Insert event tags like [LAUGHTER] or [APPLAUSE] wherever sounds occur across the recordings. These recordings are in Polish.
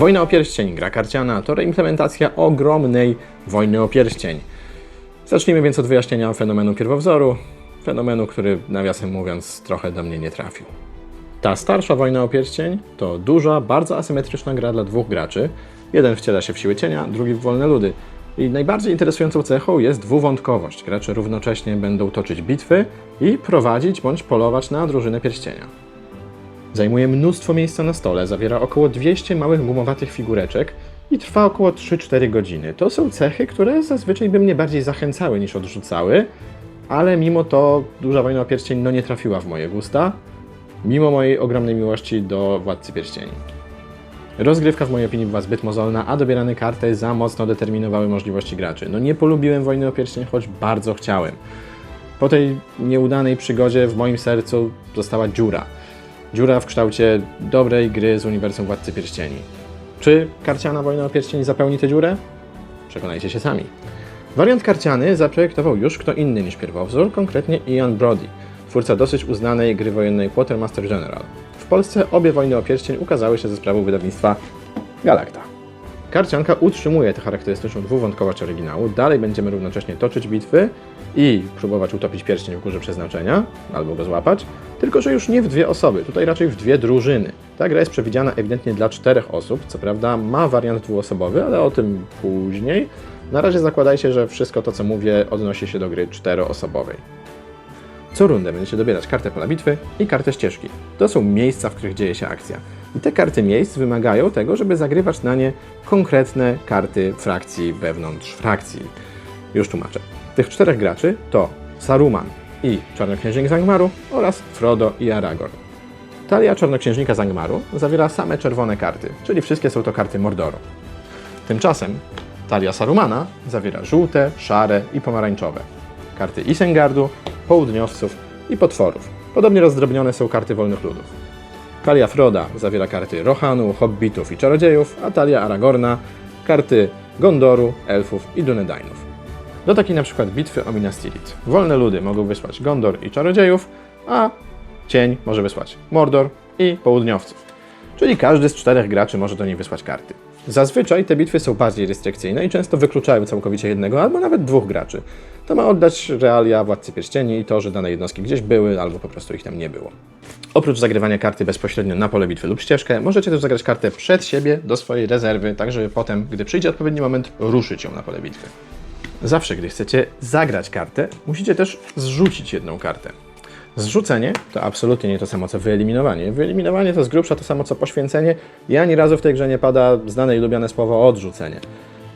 Wojna o pierścień, gra karciana, to reimplementacja ogromnej wojny o pierścień. Zacznijmy więc od wyjaśnienia fenomenu pierwowzoru, fenomenu, który nawiasem mówiąc trochę do mnie nie trafił. Ta starsza wojna o pierścień to duża, bardzo asymetryczna gra dla dwóch graczy. Jeden wciela się w siły cienia, drugi w wolne ludy. I najbardziej interesującą cechą jest dwuwątkowość. Gracze równocześnie będą toczyć bitwy i prowadzić bądź polować na drużynę pierścienia. Zajmuje mnóstwo miejsca na stole, zawiera około 200 małych gumowatych figureczek i trwa około 3-4 godziny. To są cechy, które zazwyczaj by mnie bardziej zachęcały niż odrzucały, ale mimo to Duża Wojna o Pierścień no nie trafiła w moje gusta, mimo mojej ogromnej miłości do Władcy Pierścieni. Rozgrywka w mojej opinii była zbyt mozolna, a dobierane karty za mocno determinowały możliwości graczy. No nie polubiłem Wojny o Pierścień, choć bardzo chciałem. Po tej nieudanej przygodzie w moim sercu została dziura. Dziura w kształcie dobrej gry z uniwersum Władcy Pierścieni. Czy karciana Wojna o Pierścień zapełni tę dziurę? Przekonajcie się sami. Wariant karciany zaprojektował już kto inny niż pierwowzór, konkretnie Ian Brody, twórca dosyć uznanej gry wojennej Quartermaster General. W Polsce obie Wojny o Pierścień ukazały się ze sprawą wydawnictwa Galacta. Karcianka utrzymuje tę charakterystyczną dwuwątkowość oryginału, dalej będziemy równocześnie toczyć bitwy i próbować utopić pierścień w górze przeznaczenia, albo go złapać, tylko że już nie w dwie osoby, tutaj raczej w dwie drużyny. Ta gra jest przewidziana ewidentnie dla czterech osób, co prawda ma wariant dwuosobowy, ale o tym później. Na razie zakładajcie, że wszystko to co mówię odnosi się do gry czteroosobowej. Co rundę będziecie dobierać kartę pola bitwy i kartę ścieżki. To są miejsca, w których dzieje się akcja. I te karty miejsc wymagają tego, żeby zagrywać na nie konkretne karty frakcji wewnątrz frakcji. Już tłumaczę. Tych czterech graczy to Saruman i Czarnoksiężnik Zangmaru oraz Frodo i Aragorn. Talia Czarnoksiężnika Zangmaru zawiera same czerwone karty, czyli wszystkie są to karty Mordoru. Tymczasem talia Sarumana zawiera żółte, szare i pomarańczowe. Karty Isengardu, południowców i potworów. Podobnie rozdrobnione są karty wolnych ludów. Talia Froda zawiera karty Rohanu, Hobbitów i Czarodziejów, a talia Aragorna karty Gondoru, Elfów i Dunedainów. Do takiej na przykład bitwy o Minas Tirith. Wolne ludy mogą wysłać Gondor i Czarodziejów, a Cień może wysłać Mordor i Południowców. Czyli każdy z czterech graczy może do niej wysłać karty. Zazwyczaj te bitwy są bardziej restrykcyjne i często wykluczają całkowicie jednego albo nawet dwóch graczy. To ma oddać realia Władcy Pierścieni i to, że dane jednostki gdzieś były albo po prostu ich tam nie było. Oprócz zagrywania karty bezpośrednio na pole bitwy lub ścieżkę, możecie też zagrać kartę przed siebie do swojej rezerwy, tak żeby potem, gdy przyjdzie odpowiedni moment, ruszyć ją na pole bitwy. Zawsze, gdy chcecie zagrać kartę, musicie też zrzucić jedną kartę. Zrzucenie to absolutnie nie to samo co wyeliminowanie. Wyeliminowanie to z grubsza to samo co poświęcenie i ani razu w tej grze nie pada znane i lubiane słowo odrzucenie.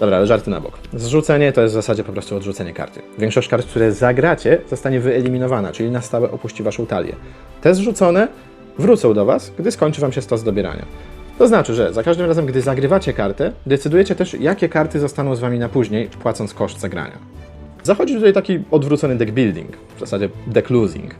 Dobra, ale żarty na bok. Zrzucenie to jest w zasadzie po prostu odrzucenie karty. Większość kart, które zagracie, zostanie wyeliminowana, czyli na stałe opuści waszą talię. Te zrzucone wrócą do was, gdy skończy wam się stos dobierania. To znaczy, że za każdym razem, gdy zagrywacie kartę, decydujecie też, jakie karty zostaną z wami na później, płacąc koszt zagrania. Zachodzi tutaj taki odwrócony deck building, w zasadzie deck losing.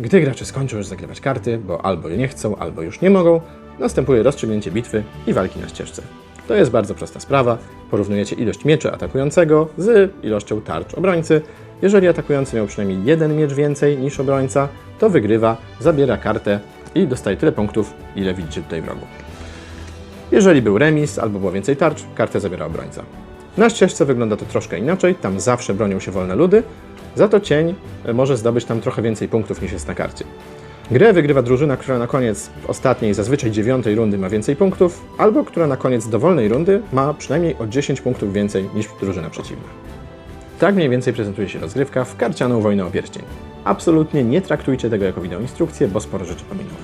Gdy gracze skończą już zagrywać karty, bo albo nie chcą, albo już nie mogą, następuje rozstrzygnięcie bitwy i walki na ścieżce. To jest bardzo prosta sprawa. Porównujecie ilość mieczy atakującego z ilością tarcz obrońcy. Jeżeli atakujący miał przynajmniej jeden miecz więcej niż obrońca, to wygrywa, zabiera kartę i dostaje tyle punktów, ile widzicie tutaj wrogu. Jeżeli był remis albo było więcej tarcz, kartę zabiera obrońca. Na ścieżce wygląda to troszkę inaczej, tam zawsze bronią się wolne ludy, za to cień e, może zdobyć tam trochę więcej punktów niż jest na karcie. Grę wygrywa drużyna, która na koniec ostatniej, zazwyczaj dziewiątej rundy ma więcej punktów, albo która na koniec dowolnej rundy ma przynajmniej o 10 punktów więcej niż drużyna przeciwna. Tak mniej więcej prezentuje się rozgrywka w karcianą wojnę o pierścień. Absolutnie nie traktujcie tego jako wideoinstrukcję, bo sporo rzeczy pominąłem.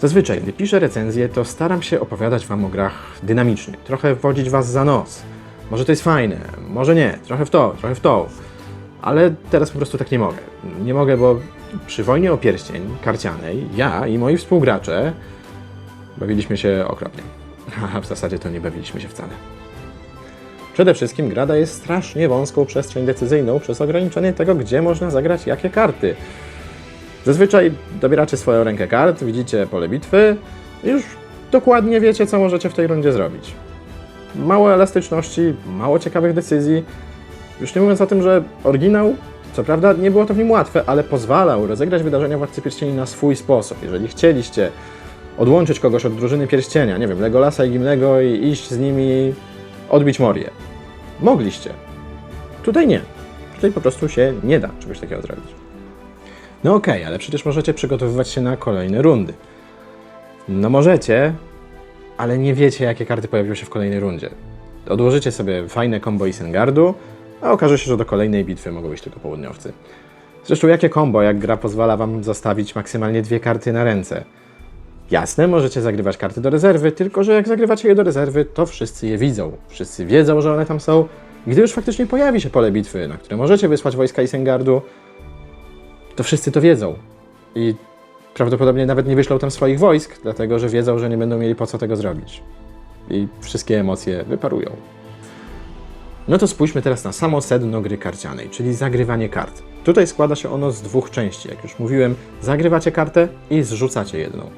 Zazwyczaj, gdy piszę recenzję, to staram się opowiadać Wam o grach dynamicznie, trochę wodzić Was za nos. Może to jest fajne, może nie, trochę w to, trochę w to. Ale teraz po prostu tak nie mogę. Nie mogę, bo przy wojnie o pierścień karcianej ja i moi współgracze bawiliśmy się okropnie. [LAUGHS] A w zasadzie to nie bawiliśmy się wcale. Przede wszystkim gra daje strasznie wąską przestrzeń decyzyjną przez ograniczenie tego, gdzie można zagrać jakie karty. Zazwyczaj dobieracie swoją rękę kart, widzicie pole bitwy i już dokładnie wiecie, co możecie w tej rundzie zrobić. Mało elastyczności, mało ciekawych decyzji. Już nie mówiąc o tym, że oryginał, co prawda nie było to w nim łatwe, ale pozwalał rozegrać wydarzenia Władcy Pierścieni na swój sposób. Jeżeli chcieliście odłączyć kogoś od drużyny pierścienia, nie wiem, Legolasa i Gimlego i iść z nimi odbić Morię. Mogliście. Tutaj nie. Tutaj po prostu się nie da czegoś takiego zrobić. No okej, ale przecież możecie przygotowywać się na kolejne rundy. No możecie, ale nie wiecie, jakie karty pojawią się w kolejnej rundzie. Odłożycie sobie fajne combo Isengardu, a okaże się, że do kolejnej bitwy mogą być tylko południowcy. Zresztą jakie combo, jak gra pozwala wam zostawić maksymalnie dwie karty na ręce? Jasne, możecie zagrywać karty do rezerwy, tylko że jak zagrywacie je do rezerwy, to wszyscy je widzą. Wszyscy wiedzą, że one tam są. Gdy już faktycznie pojawi się pole bitwy, na które możecie wysłać wojska Isengardu, to wszyscy to wiedzą. I prawdopodobnie nawet nie wyślą tam swoich wojsk, dlatego że wiedzą, że nie będą mieli po co tego zrobić. I wszystkie emocje wyparują. No to spójrzmy teraz na samo sedno gry karcianej, czyli zagrywanie kart. Tutaj składa się ono z dwóch części. Jak już mówiłem, zagrywacie kartę i zrzucacie jedną.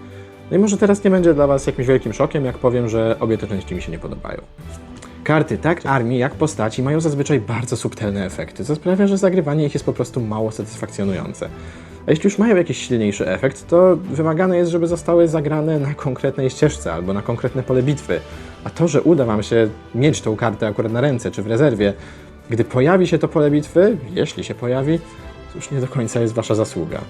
No i może teraz nie będzie dla Was jakimś wielkim szokiem, jak powiem, że obie te części mi się nie podobają. Karty tak armii, jak postaci mają zazwyczaj bardzo subtelne efekty, co sprawia, że zagrywanie ich jest po prostu mało satysfakcjonujące. A jeśli już mają jakiś silniejszy efekt, to wymagane jest, żeby zostały zagrane na konkretnej ścieżce albo na konkretne pole bitwy. A to, że uda Wam się mieć tą kartę akurat na ręce czy w rezerwie, gdy pojawi się to pole bitwy, jeśli się pojawi, to już nie do końca jest Wasza zasługa.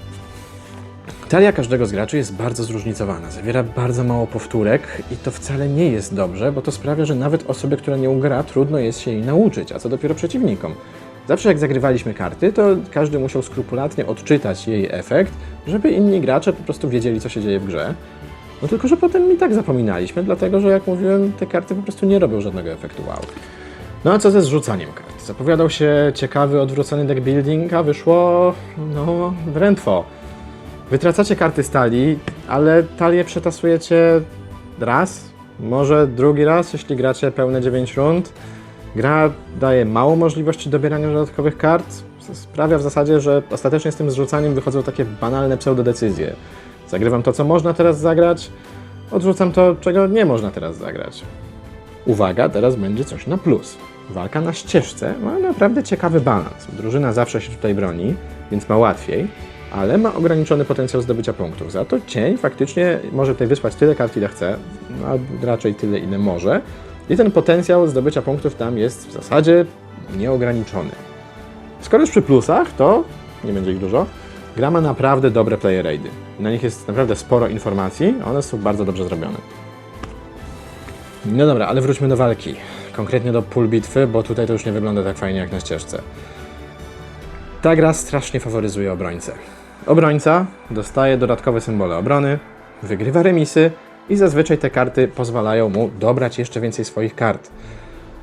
Talia każdego z graczy jest bardzo zróżnicowana, zawiera bardzo mało powtórek i to wcale nie jest dobrze, bo to sprawia, że nawet osobie, która nie ugra, trudno jest się jej nauczyć, a co dopiero przeciwnikom. Zawsze jak zagrywaliśmy karty, to każdy musiał skrupulatnie odczytać jej efekt, żeby inni gracze po prostu wiedzieli, co się dzieje w grze. No tylko, że potem i tak zapominaliśmy, dlatego że jak mówiłem, te karty po prostu nie robią żadnego efektu wow. No a co ze zrzucaniem kart? Zapowiadał się ciekawy, odwrócony deck building, a wyszło, no, wrętwo. Wytracacie karty z talii, ale talię przetasujecie raz, może drugi raz, jeśli gracie pełne 9 rund. Gra daje mało możliwości dobierania dodatkowych kart. Sprawia w zasadzie, że ostatecznie z tym zrzucaniem wychodzą takie banalne pseudodecyzje. Zagrywam to, co można teraz zagrać, odrzucam to, czego nie można teraz zagrać. Uwaga, teraz będzie coś na plus. Walka na ścieżce ma naprawdę ciekawy balans. Drużyna zawsze się tutaj broni, więc ma łatwiej, ale ma ograniczony potencjał zdobycia punktów. Za to cień faktycznie może tutaj wysłać tyle kart, ile chce, albo raczej tyle, ile może. I ten potencjał zdobycia punktów tam jest w zasadzie nieograniczony. Skoro już przy plusach, to nie będzie ich dużo. Gra ma naprawdę dobre player raidy. Na nich jest naprawdę sporo informacji, one są bardzo dobrze zrobione. No dobra, ale wróćmy do walki. Konkretnie do pól bitwy, bo tutaj to już nie wygląda tak fajnie jak na ścieżce. Ta gra strasznie faworyzuje obrońcę. Obrońca dostaje dodatkowe symbole obrony, wygrywa remisy i zazwyczaj te karty pozwalają mu dobrać jeszcze więcej swoich kart.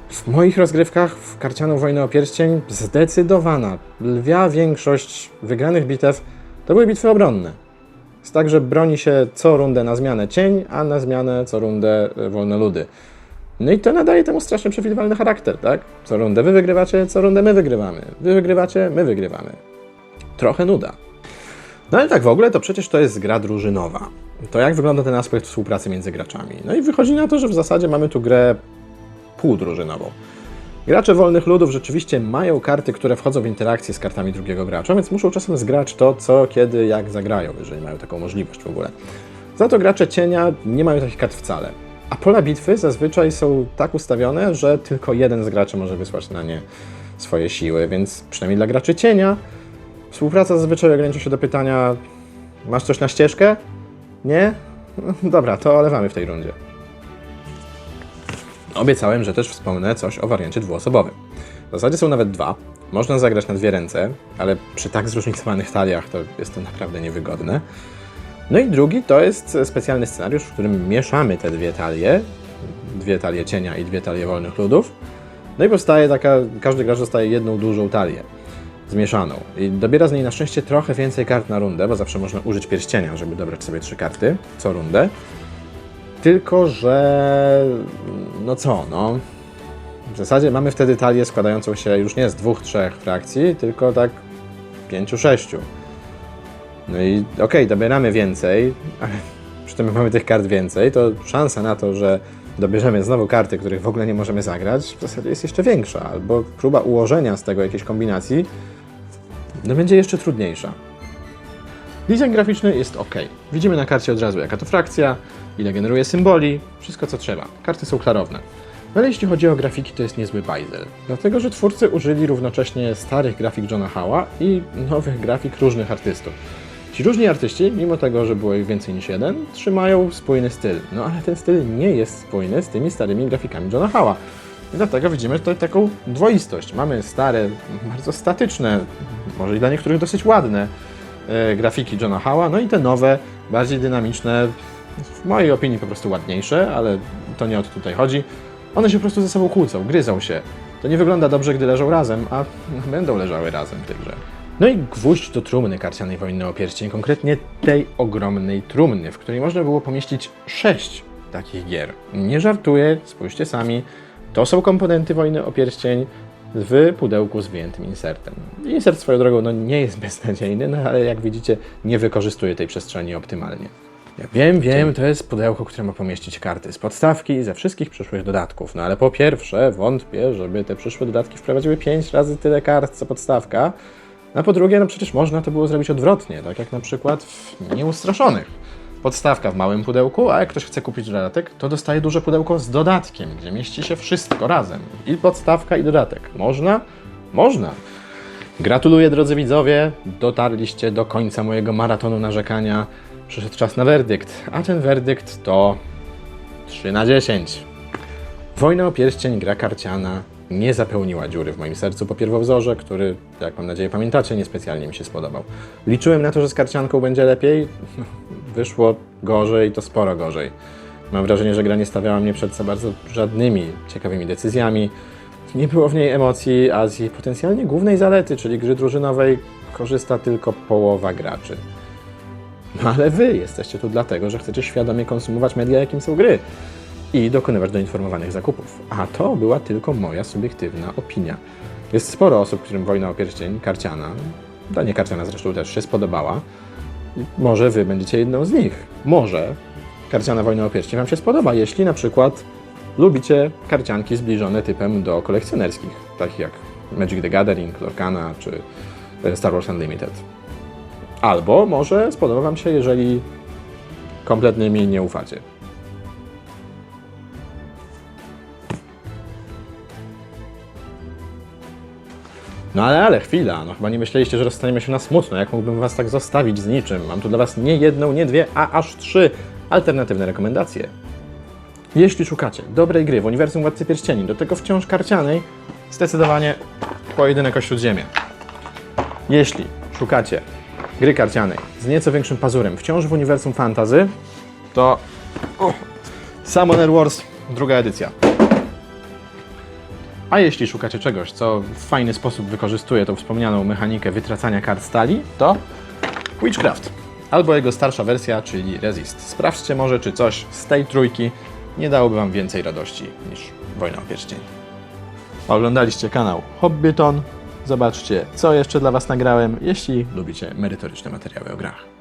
W moich rozgrywkach w karcianą wojnę o pierścień zdecydowana, lwia większość wygranych bitew to były bitwy obronne. Jest tak, że broni się co rundę na zmianę cień, a na zmianę co rundę e, wolne ludy. No i to nadaje temu strasznie przewidywalny charakter, tak? Co rundę wy wygrywacie, co rundę my wygrywamy. Wy wygrywacie, my wygrywamy. Trochę nuda. No ale tak w ogóle to przecież to jest gra drużynowa. To jak wygląda ten aspekt współpracy między graczami? No i wychodzi na to, że w zasadzie mamy tu grę półdrużynową. Gracze wolnych ludów rzeczywiście mają karty, które wchodzą w interakcję z kartami drugiego gracza, więc muszą czasem zgrać to, co, kiedy, jak zagrają, jeżeli mają taką możliwość w ogóle. Za to gracze cienia nie mają takich kart wcale. A pola bitwy zazwyczaj są tak ustawione, że tylko jeden z graczy może wysłać na nie swoje siły, więc przynajmniej dla graczy cienia współpraca zazwyczaj ogranicza się do pytania: Masz coś na ścieżkę? Nie? [LAUGHS] Dobra, to olewamy w tej rundzie. Obiecałem, że też wspomnę coś o wariancie dwuosobowym. W zasadzie są nawet dwa. Można zagrać na dwie ręce, ale przy tak zróżnicowanych taliach to jest to naprawdę niewygodne. No i drugi to jest specjalny scenariusz, w którym mieszamy te dwie talie, dwie talie cienia i dwie talie wolnych ludów. No i powstaje taka, każdy gracz dostaje jedną dużą talię zmieszaną. I dobiera z niej na szczęście trochę więcej kart na rundę, bo zawsze można użyć pierścienia, żeby dobrać sobie trzy karty co rundę. Tylko, że no co, no. W zasadzie mamy wtedy talię składającą się już nie z dwóch, trzech frakcji, tylko tak pięciu, sześciu. No i okej, dobieramy więcej, ale przy tym mamy tych kart więcej, to szansa na to, że dobierzemy znowu karty, których w ogóle nie możemy zagrać, w zasadzie jest jeszcze większa, albo próba ułożenia z tego jakiejś kombinacji no będzie jeszcze trudniejsza. Design graficzny jest ok. Widzimy na karcie od razu jaka to frakcja, ile generuje symboli, wszystko co trzeba. Karty są klarowne. Ale jeśli chodzi o grafiki, to jest niezły bajzel. Dlatego, że twórcy użyli równocześnie starych grafik Johna Howa i nowych grafik różnych artystów. Ci różni artyści, mimo tego, że było ich więcej niż jeden, trzymają spójny styl. No ale ten styl nie jest spójny z tymi starymi grafikami Johna Howa. I dlatego widzimy tutaj taką dwoistość. Mamy stare, bardzo statyczne, może i dla niektórych dosyć ładne e, grafiki Johna Howa, no i te nowe, bardziej dynamiczne, w mojej opinii po prostu ładniejsze, ale to nie o to tutaj chodzi. One się po prostu ze sobą kłócą, gryzą się. To nie wygląda dobrze, gdy leżą razem, a [LAUGHS] będą leżały razem w tej grze. No i gwóźdź do trumny karcianej wojny o pierścień, konkretnie tej ogromnej trumny, w której można było pomieścić sześć takich gier. Nie żartuję, spójrzcie sami, to są komponenty wojny o pierścień w pudełku z wyjętym insertem. Insert swoją drogą no, nie jest beznadziejny, no, ale jak widzicie nie wykorzystuje tej przestrzeni optymalnie. Ja wiem, wiem, to jest pudełko, które ma pomieścić karty z podstawki ze wszystkich przyszłych dodatków. No ale po pierwsze, wątpię, żeby te przyszłe dodatki wprowadziły 5 razy tyle kart co podstawka. A po drugie, no przecież można to było zrobić odwrotnie, tak jak na przykład w Nieustraszonych. Podstawka w małym pudełku, a jak ktoś chce kupić dodatek, to dostaje duże pudełko z dodatkiem, gdzie mieści się wszystko razem. I podstawka, i dodatek. Można? Można. Gratuluję drodzy widzowie, dotarliście do końca mojego maratonu narzekania. Przyszedł czas na werdykt, a ten werdykt to 3 na 10. Wojna o pierścień, gra karciana, nie zapełniła dziury w moim sercu po pierwowzorze, który, jak mam nadzieję pamiętacie, niespecjalnie mi się spodobał. Liczyłem na to, że z karcianką będzie lepiej, [LAUGHS] wyszło gorzej, to sporo gorzej. Mam wrażenie, że gra nie stawiała mnie przed za bardzo żadnymi ciekawymi decyzjami. Nie było w niej emocji, a z jej potencjalnie głównej zalety, czyli gry drużynowej, korzysta tylko połowa graczy. No ale wy jesteście tu dlatego, że chcecie świadomie konsumować media, jakim są gry i dokonywać doinformowanych zakupów. A to była tylko moja subiektywna opinia. Jest sporo osób, którym Wojna o Pierścień, karciana, ta nie karciana zresztą też się spodobała. Może wy będziecie jedną z nich. Może karciana Wojna o Pierścień wam się spodoba, jeśli na przykład lubicie karcianki zbliżone typem do kolekcjonerskich, takich jak Magic the Gathering, Lorcana czy e, Star Wars Unlimited. Albo może spodoba wam się, jeżeli kompletnie mi nie ufacie. No ale, ale, chwila, no chyba nie myśleliście, że rozstaniemy się na smutno. Jak mógłbym was tak zostawić z niczym? Mam tu dla was nie jedną, nie dwie, a aż trzy alternatywne rekomendacje. Jeśli szukacie dobrej gry w uniwersum Władcy Pierścieni, do tego wciąż karcianej, zdecydowanie pojedynek o Śródziemie. Jeśli szukacie gry karcianej z nieco większym pazurem, wciąż w uniwersum fantazy, to o, Summoner Wars, druga edycja. A jeśli szukacie czegoś, co w fajny sposób wykorzystuje tą wspomnianą mechanikę wytracania kart stali, to Witchcraft. Albo jego starsza wersja, czyli Resist. Sprawdźcie może, czy coś z tej trójki nie dałoby Wam więcej radości niż Wojna o Pierścień. Oglądaliście kanał Hobbyton. Zobaczcie, co jeszcze dla Was nagrałem, jeśli lubicie merytoryczne materiały o grach.